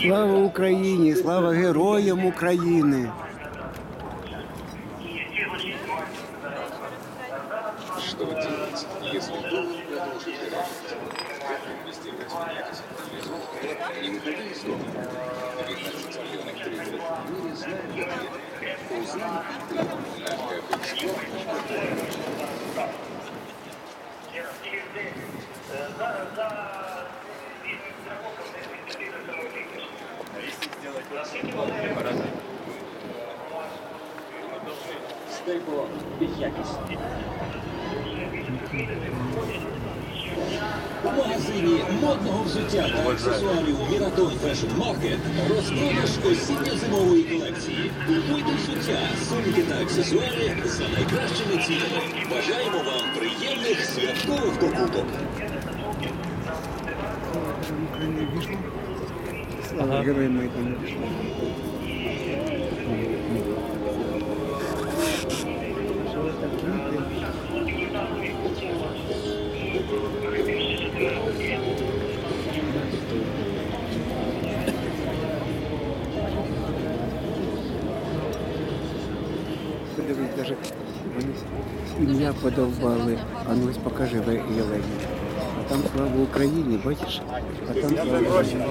Слава Украине, слава героям Украины! Что делать, если долг продолжит реагировать? Инвестировать в негативный резонанс, из дома, ответ. Узнай и У магазині модного взуття та аксесуарів Miraton Fashion Market розпродаж осінньо-зимової колекції. Купуйте взуття, сумки та аксесуари за найкращими цінами. Бажаємо вам приємних святкових покупок. Слава героям Майдану! Подивись, даже вони ім'я подовбали. А ну ось покажи Ви- Єлені. А там слава Україні, бачиш? А там слава Україні.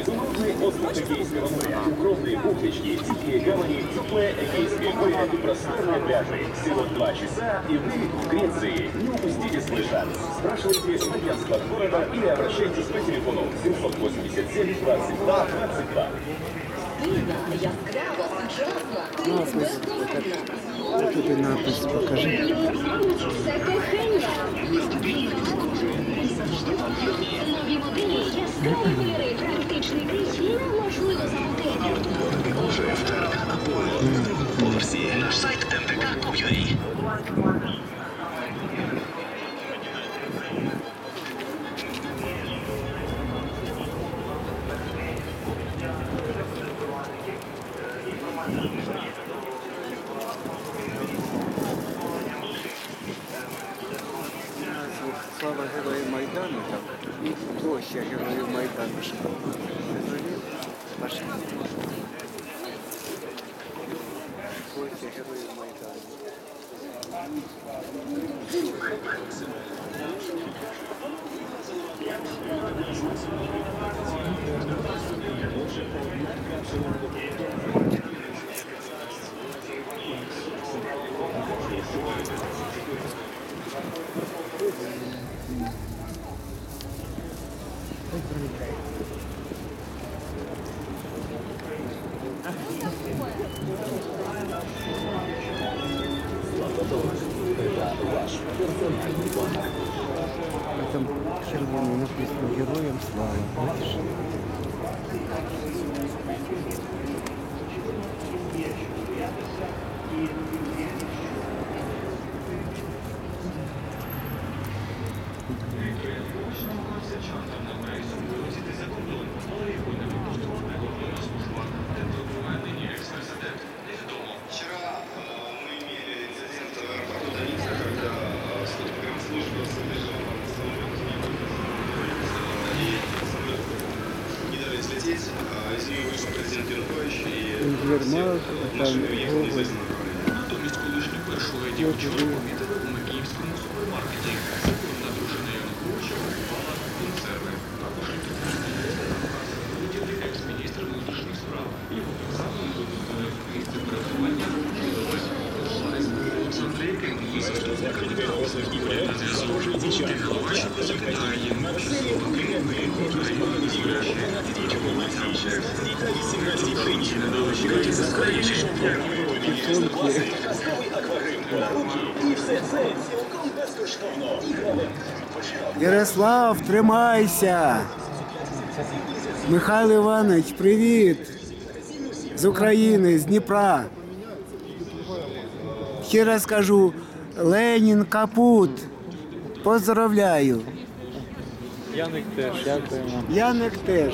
Ізумрудний остров Эгейского моря, укромные бухточки, тихие гавани, теплое Эгейское море и просторные пляжи. Всего два часа, и вы в Греции. Не упустите свой шанс. Спрашивайте славянского города или обращайтесь по телефону 787 22 22. Стильна, яскрава, сучасна, Ну, Ти напис покажи. Поверсі наш сайт МТК.com.ua героїв Майдану там і площа героїв Майдану. ж. Героїв пошли. Площа героїв Майдану. А там червоно написано героям слава. Бачиш? а Из нее вышел президент Янукович и Інжермак, машины там уехали Гоголь. из направления. Натомість колишню першу леді вчора помітили у макіївському супермаркеті. Законна дружина Януковича купувала консерви. Також і Витягли екс-міністр внутрішніх справ. Його так само вивезли в місце пересування. Олександр Яким, заступник координатора уряду зв'язку, Володимир Головаченко запитає І все це цілком безкоштовно. Ярослав, тримайся! Михайло Іванович, привіт! З України, з Дніпра. Ще раз кажу, Ленін Капут. Поздравляю. Яник теж, дякуємо. Яник теж.